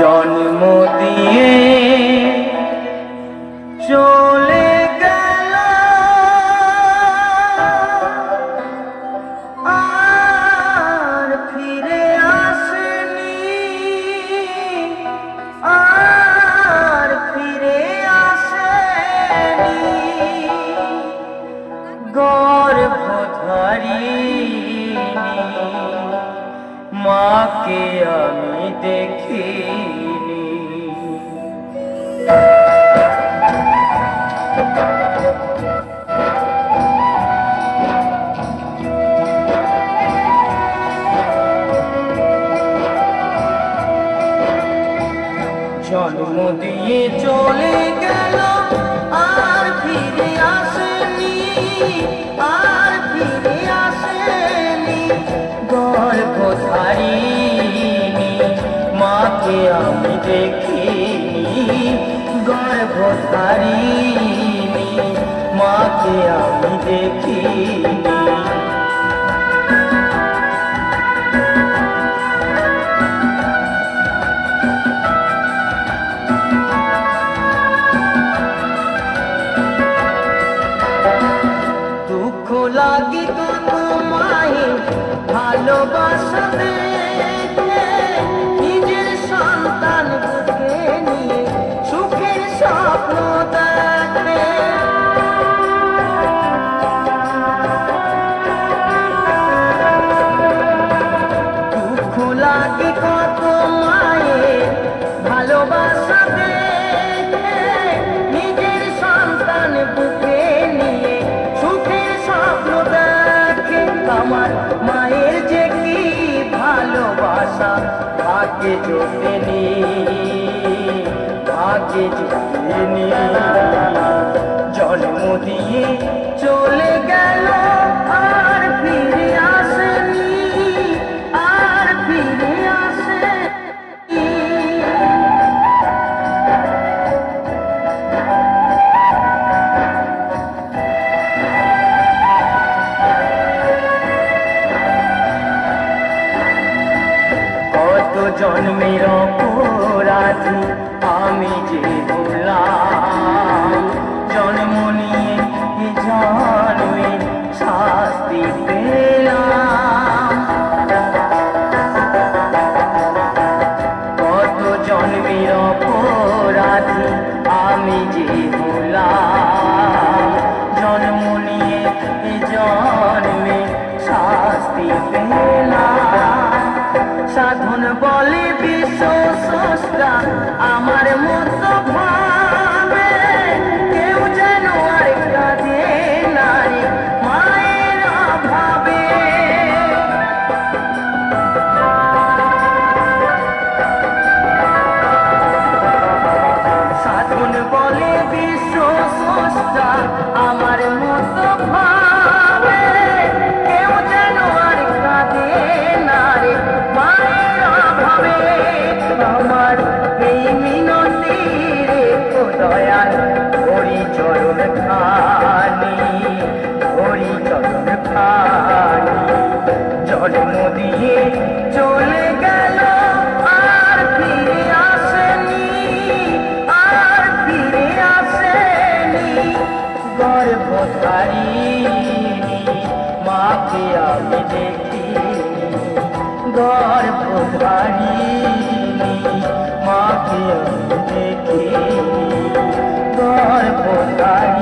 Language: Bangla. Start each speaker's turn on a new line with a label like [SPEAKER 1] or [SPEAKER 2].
[SPEAKER 1] জন্ম দিয়ে চলে গেল। আর ফিরে আসেনি। আর ফিরে আসেনি। গর্ভধারিণী। মাকে আমি দেখিনি। জন্ম দিয়ে চলে গল্প ধারিনি মাকে আমি দেখিনি। গর্ভ ধারিনি মাকে আমি দেখিনি। ভালোবাসা দেখে ভাগ্যে জোটেনি ভাগ্যে জোটেনি জল মুদিয়ে চলে জন্মের অপরাধী আমি যে হলাম দয়াল হরি চরণ খানি হরি চরণ খানি। জন্ম দিয়ে চলে গেল, আর ফিরে আসেনি, আর ফিরে আসেনি। গর্ভধারিণী, মাকে আমি দেখিনি গর্ভধারিণী, মাকে আমি দেখিনি গর্ভধারিণী মাকে